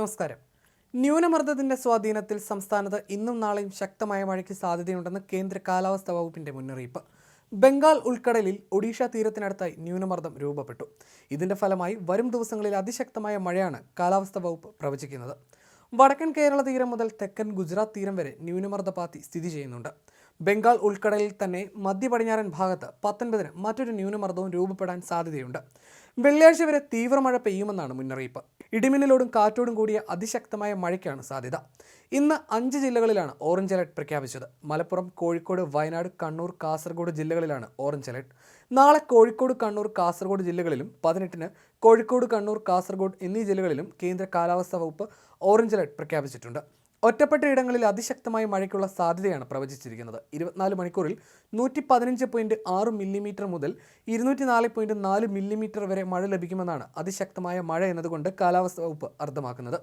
നമസ്കാരം. ന്യൂനമർദ്ദത്തിന്റെ സ്വാധീനത്തിൽ സംസ്ഥാനത്ത് ഇന്നും നാളെയും ശക്തമായ മഴയ്ക്ക് സാധ്യതയുണ്ടെന്ന് കേന്ദ്ര കാലാവസ്ഥാ വകുപ്പിന്റെ മുന്നറിയിപ്പ്. ബംഗാൾ ഉൾക്കടലിൽ ഒഡീഷ തീരത്തിനടുത്തായി ന്യൂനമർദ്ദം രൂപപ്പെട്ടു. ഇതിന്റെ ഫലമായി വരും ദിവസങ്ങളിൽ അതിശക്തമായ മഴയാണ് കാലാവസ്ഥാ വകുപ്പ് പ്രവചിക്കുന്നത്. വടക്കൻ കേരള തീരം മുതൽ തെക്കൻ ഗുജറാത്ത് തീരം വരെ ന്യൂനമർദ്ദ പാത്തി സ്ഥിതി ചെയ്യുന്നുണ്ട്. ബംഗാൾ ഉൾക്കടലിൽ തന്നെ മധ്യ പടിഞ്ഞാറൻ ഭാഗത്ത് പത്തൊൻപതിന് മറ്റൊരു ന്യൂനമർദ്ദവും രൂപപ്പെടാൻ സാധ്യതയുണ്ട്. വെള്ളിയാഴ്ച വരെ തീവ്രമഴ പെയ്യുമെന്നാണ് മുന്നറിയിപ്പ്. ഇടിമിന്നലോടും കാറ്റോടും കൂടിയ അതിശക്തമായ മഴയ്ക്കാണ് സാധ്യത. ഇന്ന് അഞ്ച് ജില്ലകളിലാണ് ഓറഞ്ച് അലർട്ട് പ്രഖ്യാപിച്ചത്. മലപ്പുറം കോഴിക്കോട് വയനാട് കണ്ണൂർ കാസർഗോഡ് ജില്ലകളിലാണ് ഓറഞ്ച് അലർട്ട്. നാളെ കോഴിക്കോട് കണ്ണൂർ കാസർഗോഡ് ജില്ലകളിലും പതിനെട്ടിന് കോഴിക്കോട് കണ്ണൂർ കാസർഗോഡ് എന്നീ ജില്ലകളിലും കേന്ദ്ര കാലാവസ്ഥാ വകുപ്പ് ഓറഞ്ച് അലർട്ട് പ്രഖ്യാപിച്ചിട്ടുണ്ട്. ഒറ്റപ്പെട്ട ഇടങ്ങളിൽ അതിശക്തമായ മഴയ്ക്കുള്ള സാധ്യതയാണ് പ്രവചിച്ചിരിക്കുന്നത്. ഇരുപത്തിനാല് മണിക്കൂറിൽ നൂറ്റി പതിനഞ്ച് പോയിന്റ് ആറ് മില്ലിമീറ്റർ മുതൽ ഇരുന്നൂറ്റി നാല് പോയിന്റ് നാല് മില്ലിമീറ്റർ വരെ മഴ ലഭിക്കുമെന്നാണ് അതിശക്തമായ മഴ എന്നതുകൊണ്ട് കാലാവസ്ഥാ വകുപ്പ് അർത്ഥമാക്കുന്നത്.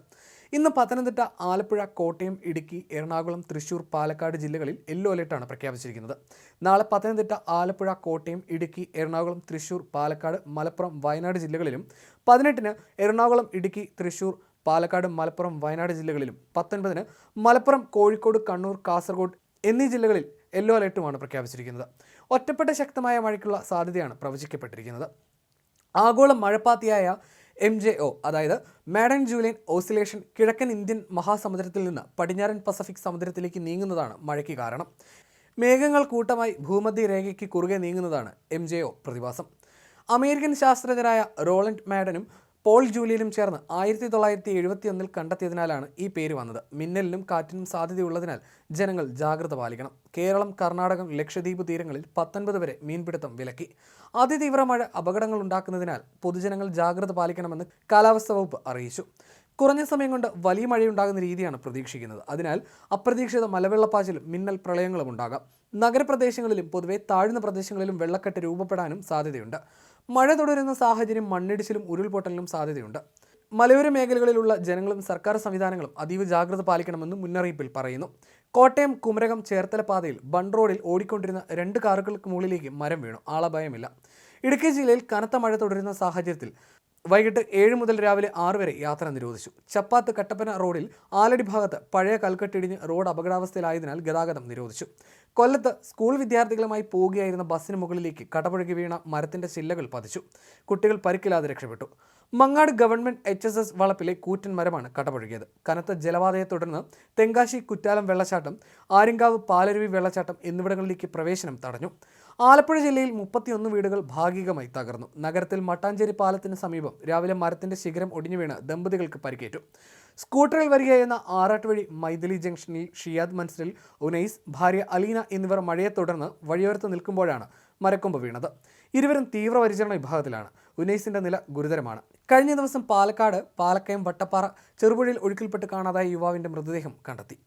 ഇന്ന് പത്തനംതിട്ട ആലപ്പുഴ കോട്ടയം ഇടുക്കി എറണാകുളം തൃശൂർ പാലക്കാട് ജില്ലകളിൽ യെല്ലോ അലേർട്ടാണ് പ്രഖ്യാപിച്ചിരിക്കുന്നത്. നാളെ പത്തനംതിട്ട ആലപ്പുഴ കോട്ടയം ഇടുക്കി എറണാകുളം തൃശൂർ പാലക്കാട് മലപ്പുറം വയനാട് ജില്ലകളിലും പതിനെട്ടിന് എറണാകുളം ഇടുക്കി തൃശൂർ പാലക്കാട് മലപ്പുറം വയനാട് ജില്ലകളിലും പത്തൊൻപതിന് മലപ്പുറം കോഴിക്കോട് കണ്ണൂർ കാസർഗോഡ് എന്നീ ജില്ലകളിൽ യെല്ലോ അലേർട്ടുമാണ് പ്രഖ്യാപിച്ചിരിക്കുന്നത്. ഒറ്റപ്പെട്ട ശക്തമായ മഴയ്ക്കുള്ള സാധ്യതയാണ് പ്രവചിക്കപ്പെട്ടിരിക്കുന്നത്. ആഗോള മഴപ്പാത്തിയായ എം ജെ ഒ അതായത് മാഡൻ ജൂലിയൻ ഓസിലേഷൻ കിഴക്കൻ ഇന്ത്യൻ മഹാസമുദ്രത്തിൽ നിന്ന് പടിഞ്ഞാറൻ പസഫിക് സമുദ്രത്തിലേക്ക് നീങ്ങുന്നതാണ് മഴയ്ക്ക് കാരണം. മേഘങ്ങൾ കൂട്ടമായി ഭൂമധ്യ രേഖയ്ക്ക് കുറുകെ നീങ്ങുന്നതാണ് എം ജെ ഒ പ്രതിഭാസം. അമേരിക്കൻ ശാസ്ത്രജ്ഞരായ റോളൻഡ് മാഡനും പോൾ ജൂലിയനും ചേർന്ന് ആയിരത്തി തൊള്ളായിരത്തി എഴുപത്തി ഒന്നിൽ കണ്ടെത്തിയതിനാലാണ് ഈ പേര് വന്നത്. മിന്നലിനും കാറ്റിനും സാധ്യതയുള്ളതിനാൽ ജനങ്ങൾ ജാഗ്രത പാലിക്കണം. കേരളം കർണാടകം ലക്ഷദ്വീപ് തീരങ്ങളിൽ പത്തൊൻപത് വരെ മീൻപിടുത്തം വിലക്കി. അതിതീവ്ര മഴ അപകടങ്ങൾ ഉണ്ടാക്കുന്നതിനാൽ പൊതുജനങ്ങൾ ജാഗ്രത പാലിക്കണമെന്ന് കാലാവസ്ഥാ വകുപ്പ് അറിയിച്ചു. കുറഞ്ഞ സമയം കൊണ്ട് വലിയ മഴയുണ്ടാകുന്ന രീതിയാണ് പ്രതീക്ഷിക്കുന്നത്. അതിനാൽ അപ്രതീക്ഷിത മലവെള്ളപ്പാച്ചിലും മിന്നൽ പ്രളയങ്ങളും ഉണ്ടാകാം. നഗരപ്രദേശങ്ങളിലും പൊതുവെ താഴ്ന്ന പ്രദേശങ്ങളിലും വെള്ളക്കെട്ട് രൂപപ്പെടാനും സാധ്യതയുണ്ട്. മഴ തുടരുന്ന സാഹചര്യം മണ്ണിടിച്ചിലും ഉരുൾപൊട്ടലിനും സാധ്യതയുണ്ട്. മലയോര മേഖലകളിലുള്ള ജനങ്ങളും സർക്കാർ സംവിധാനങ്ങളും അതീവ ജാഗ്രത പാലിക്കണമെന്നും മുന്നറിയിപ്പിൽ പറയുന്നു. കോട്ടയം കുമരകം ചേർത്തല പാതയിൽ ബൺ റോഡിൽ ഓടിക്കൊണ്ടിരുന്ന രണ്ട് കാറുകൾക്ക് മുകളിലേക്ക് മരം വീണു. ആളഭയമില്ല ഇടുക്കി ജില്ലയിൽ കനത്ത മഴ തുടരുന്ന സാഹചര്യത്തിൽ വൈകിട്ട് ഏഴ് മുതൽ രാവിലെ ആറ് വരെ യാത്ര നിരോധിച്ചു. ചപ്പാത്ത് കട്ടപ്പന റോഡിൽ ആലടി ഭാഗത്ത് പഴയ കൽക്കെട്ടിടിഞ്ഞ് റോഡ് അപകടാവസ്ഥയിലായതിനാൽ ഗതാഗതം നിരോധിച്ചു. കൊല്ലത്ത് സ്കൂൾ വിദ്യാർത്ഥികളുമായി പോവുകയായിരുന്ന ബസ്സിന് മുകളിലേക്ക് കടപുഴകി വീണ മരത്തിന്റെ ചില്ലകൾ പതിച്ചു. കുട്ടികൾ പരിക്കില്ലാതെ രക്ഷപ്പെട്ടു. Mangad government H S S വളപ്പിലെ കൂറ്റൻ മരമാണ് കടപുഴകിയത്. കനത്ത ജലപാതയെ തുടർന്ന് തെങ്കാശി കുറ്റാലം വെള്ളച്ചാട്ടം ആര്യങ്കാവ് പാലരുവി വെള്ളച്ചാട്ടം എന്നിവിടങ്ങളിലേക്ക് പ്രവേശനം തടഞ്ഞു. ആലപ്പുഴ ജില്ലയിൽ മുപ്പത്തിയൊന്ന് വീടുകൾ ഭാഗികമായി തകർന്നു. നഗരത്തിൽ മട്ടാഞ്ചേരി പാലത്തിന് സമീപം രാവിലെ മരത്തിന്റെ ശിഖരം ഒടിഞ്ഞു വീണ് ദമ്പതികൾക്ക് പരിക്കേറ്റു. സ്കൂട്ടറിൽ വരികയെന്ന ആറാട്ട് വഴി മൈഥിലി ജംഗ്ഷനിൽ ഷിയാദ് മൻസറിൽ ഉനൈസ് ഭാര്യ അലീന എന്നിവർ മഴയെ തുടർന്ന് വഴിയോരത്ത് നിൽക്കുമ്പോഴാണ് മരക്കൊമ്പ് വീണത്. ഇരുവരും തീവ്രപരിചരണ വിഭാഗത്തിലാണ്. ഉനൈസിന്റെ നില ഗുരുതരമാണ്. കഴിഞ്ഞ ദിവസം പാലക്കാട് പാലക്കയം വട്ടപ്പാറ ചെറുപുഴയിൽ ഒഴുക്കിൽപ്പെട്ട് കാണാതായ യുവാവിന്റെ മൃതദേഹം കണ്ടെത്തി.